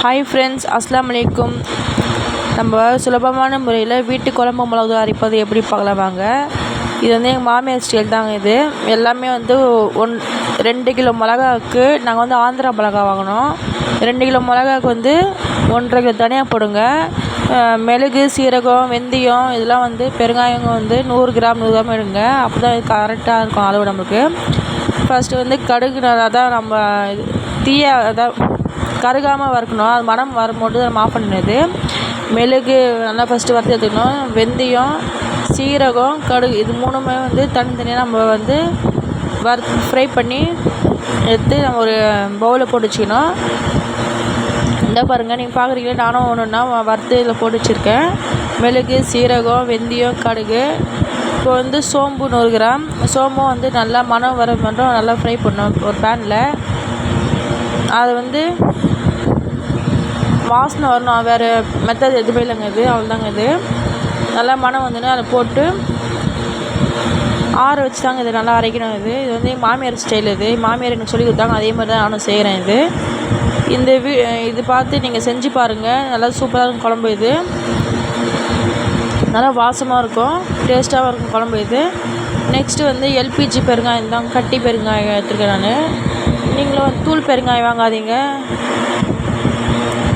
Hi friends அஸ்லாம் வலைக்கும் நம்ம சுலபமான முறையில் வீட்டு குழம்பு மிளகு அரைப்பது எப்படி பார்க்கலாம் வாங்க. இது வந்து எங்கள் மாமியார் ஸ்டைல் தாங்க இது. எல்லாமே வந்து ஒன் ரெண்டு கிலோ மிளகாவுக்கு நாங்கள் வந்து ஆந்திரா மிளகா வாங்கினோம். ரெண்டு கிலோ மிளகாவுக்கு வந்து ஒன்றரை கிலோ தனியாக போடுங்க. மிளகு சீரகம் வெந்தயம் இதெல்லாம் வந்து பெருங்காயம் வந்து நூறு கிராம் நூறு கிராம் எடுங்க. அப்போ தான் இது கரெக்டாக இருக்கும் அளவு நமக்கு ஃபஸ்ட்டு வந்து கடுகு நல்லா தான் நம்ம தீய அதான் கருகாமல் வறுக்கணும். அது மணம் வரும்போது நம்ம ஆஃப் பண்ணிடுது மிளகு நல்லா ஃபஸ்ட்டு வறுத்து எடுத்துக்கணும். வெந்தயம் சீரகம் கடுகு இது மூணுமே வந்து தனித்தனியாக நம்ம வந்து வறுத்து ஃப்ரை பண்ணி எடுத்து நம்ம ஒரு பவுலில் போட்டு வச்சுக்கணும். இந்த பாருங்கள் நீங்கள் பார்க்குறீங்களா நானும் ஒன்று ஒன்றா வறுத்து இதில் போட்டு வச்சுருக்கேன். மிளகு சீரகம் வெந்தயம் கடுகு. இப்போ வந்து சோம்பு நூறு கிராம். சோம்பும் வந்து நல்லா மணம் வர மட்டும் நல்லா ஃப்ரை பண்ணணும் ஒரு பேனில் அதை வந்து வாசனை வரணும். வேறு மெத்தட் எதுவுமே இல்லைங்க இது. அவ்வளோதாங்க இது. நல்லா மணம் வந்துன்னு அதை போட்டு ஆற வச்சு தாங்க இது நல்லா அரைக்கணும் இது. இது வந்து மாமியார் ஸ்டைல் இது. மாமியார் எனக்கு சொல்லி கொடுத்தாங்க. அதே மாதிரி தான் நானும் செய்கிறேன் இது. இந்த வீ இது பார்த்து நீங்கள் செஞ்சு பாருங்கள் நல்லா சூப்பராக இருக்கும் குழம்பு இது. நல்லா வாசமாக இருக்கும். டேஸ்ட்டாகவும் இருக்கும் குழம்பு இது. நெக்ஸ்ட்டு வந்து எல்பிஜி பெருங்காயம் தான் கட்டி பெருங்காயம் எடுத்துருக்கேன் நான். நீங்களும் தூள் பெருங்காயம் வாங்காதீங்க.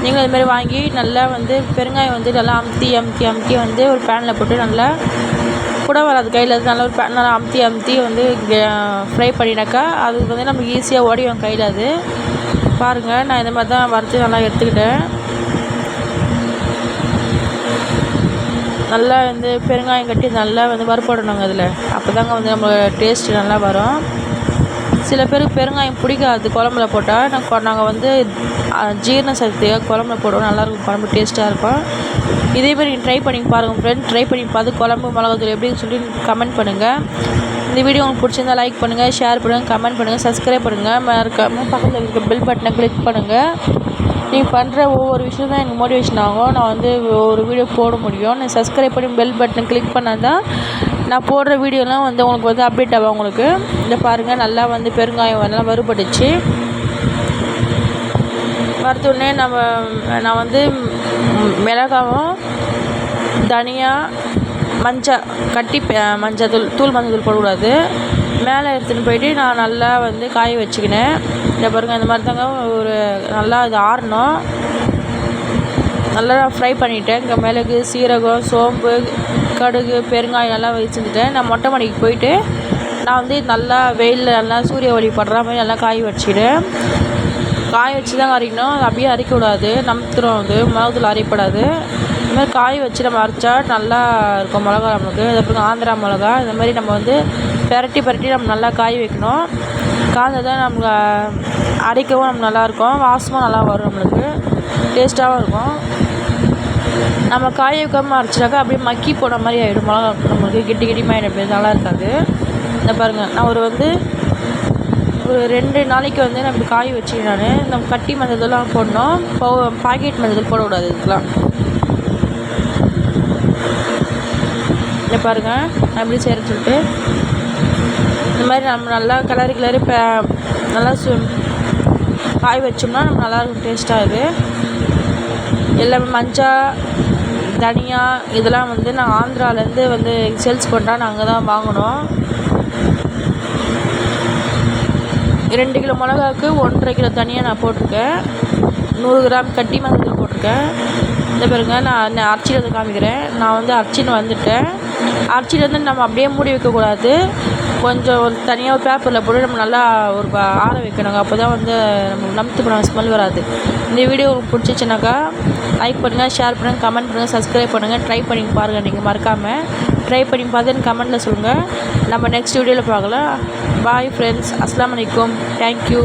நீங்களும் இது வாங்கி நல்லா வந்து பெருங்காயம் வந்து நல்லா அமுத்தி அமுத்தி அமுத்தி வந்து ஒரு பேனில் போட்டு நல்லா கூட வராது. கையில் அது நல்லா ஒரு பே நல்லா அமுத்தி அமுத்தி வந்து ஃப்ரை பண்ணினாக்கா அது வந்து நமக்கு ஈஸியாக ஓடிடும் கையில் அது. பாருங்கள் நான் இந்த மாதிரி தான் வறுத்து நல்லா எடுத்துக்கிட்டேன். நல்லா வந்து பெருங்காயம் கட்டி நல்லா வந்து வறுப்படணுங்க அதில் அப்போ தாங்க வந்து நம்ம டேஸ்ட்டு நல்லா வரும். சில பேருக்கு பெருங்காயம் பிடிக்காது. குழம்புல போட்டால் நாங்கள் நாங்கள் வந்து ஜீரண சக்தியாக குழம்புல போடுவோம். நல்லாயிருக்கும் குழம்பு டேஸ்ட்டாக இருக்கும். இதே மாதிரி நீங்கள் ட்ரை பண்ணி பாருங்கள் ஃப்ரெண்ட் ட்ரை பண்ணி பார்த்து குழம்பு மிளகாத்தூள் எப்படின்னு சொல்லி கமெண்ட் பண்ணுங்கள் இந்த வீடியோ உங்களுக்கு பிடிச்சிருந்தா லைக் பண்ணுங்கள் ஷேர் பண்ணுங்கள் கமெண்ட் பண்ணுங்கள் சப்ஸ்கிரைப் பண்ணுங்கள் மறக்காமல் பக்கத்தில் இருக்க பில் பட்டனை கிளிக் பண்ணுங்கள் நீங்கள் பண்ணுற ஒவ்வொரு விஷயம் தான் எனக்கு மோட்டிவேஷன் ஆகும். நான் வந்து ஒரு வீடியோ போட முடியும். நான் சப்ஸ்கிரைப் பண்ணி பெல் பட்டனை கிளிக் பண்ணால் தான் நான் போடுற வீடியோலாம் வந்து உங்களுக்கு வந்து அப்டேட் ஆகும் உங்களுக்கு. இந்த பாருங்கள் நல்லா வந்து பெருங்காயம் நல்லா வறுபட்டுச்சு. வறுத்தோடனே நம்ம நான் வந்து மிளகாவும் தனியாக மஞ்சள் கட்டி மஞ்சள் தூள் தூள் மஞ்சள் தூள் போடக்கூடாது. மேலே எடுத்துகிட்டு போயிட்டு நான் நல்லா வந்து காய வச்சுக்கினேன். இந்த பாருங்க இந்த மாதிரி தாங்க ஒரு நல்லா இது ஆறணும். நல்லா ஃப்ரை பண்ணிவிட்டேன் இங்கே மிளகு சீரகம் சோம்பு கடுகு பெருங்காயம் நல்லா வச்சுருந்துட்டேன். நான் மொட்டை மாடிக்கு போயிட்டு நான் வந்து நல்லா வெயிலில் நல்லா சூரிய ஒளி படுற மாதிரி நல்லா காய வச்சுக்கிட்டேன் காய வச்சு தான் அரைக்கணும். அது அப்படியே அரைக்க கூடாது. வந்து மிளகுல அரைப்படாது. இது மாதிரி காய வச்சு நம்ம அரைச்சா நல்லா இருக்கும் மிளகா நமக்கு. அதுக்கப்புறம் ஆந்திரா மிளகா. இந்த மாதிரி நம்ம வந்து பெரட்டி பெரட்டி நம்ம நல்லா காய வைக்கணும். காய்ஞ்சதான் நம்ம அரைக்கவும் நம்ம நல்லாயிருக்கும். வாசமும் நல்லா வரும் நம்மளுக்கு. டேஸ்ட்டாகவும் இருக்கும். நம்ம காய வைக்காமல் அரைச்சிட்டாக்கா அப்படியே மக்கி போன மாதிரி ஆகிடும் மிளகா நம்மளுக்கு கிட்டி கிட்டிமா மாதிரி நல்லா இருக்காது. இந்த பாருங்கள் நான் ஒரு வந்து ஒரு ரெண்டு நாளைக்கு வந்து நம்ம காய வச்சு நான். நம்ம கட்டி மஞ்சள்லாம் போடணும். போ பாக்கெட் மஞ்சள் போடக்கூடாது இதுக்கெலாம். இதை பாருங்கள் நான் எப்படி செய்கிறேன்னு சொல்லிட்டு. இந்த மாதிரி நம்ம நல்லா கிளறி கிளறி நல்லா சு காய வச்சோம்னா நம்ம நல்லாயிருக்கும் டேஸ்ட்டாக இது. எல்லாமே மஞ்சள் தனியா இதெல்லாம் வந்து நான் ஆந்திராலேருந்து வந்து சேல்ஸ் பண்ணுறா நான் அங்கே தான் வாங்கினோம் ரெண்டு கிலோ மிளகாவுக்கு ஒன்றரை கிலோ தனியாக நான் போட்டிருக்கேன். நூறு கிராம் கட்டி மஞ்சள் போட்டிருக்கேன். இந்த பாருங்க நான் நான் அரைச்சிட்டு வந்து காமிக்கிறேன். நான் வந்து அரைச்சின்னு வந்துட்டேன். அரைச்சிட்டு வந்து நம்ம அப்படியே மூடி வைக்கக்கூடாது. கொஞ்சம் ஒரு தனியாக ஒரு பேப்பரில் போட்டு நம்ம நல்லா ஒரு ஆற வைக்கணுங்க. அப்போ தான் வந்து நம்ம நம்பத்து போன ஸ்மெல் வராது. இந்த வீடியோ உங்களுக்கு பிடிச்சிச்சுனாக்கா லைக் பண்ணுங்கள் ஷேர் பண்ணுங்கள் கமெண்ட் பண்ணுங்கள் சப்ஸ்கிரைப் பண்ணுங்கள் ட்ரை பண்ணி பாருங்கள் நீங்கள் மறக்காமல் ட்ரை பண்ணி பார்த்துன்னு கமெண்ட்டில் சொல்லுங்கள் நம்ம நெக்ஸ்ட் வீடியோவில் பார்க்கலாம். பாய் ஃப்ரெண்ட்ஸ் அஸ்லாம் வலைக்கம் தேங்க்யூ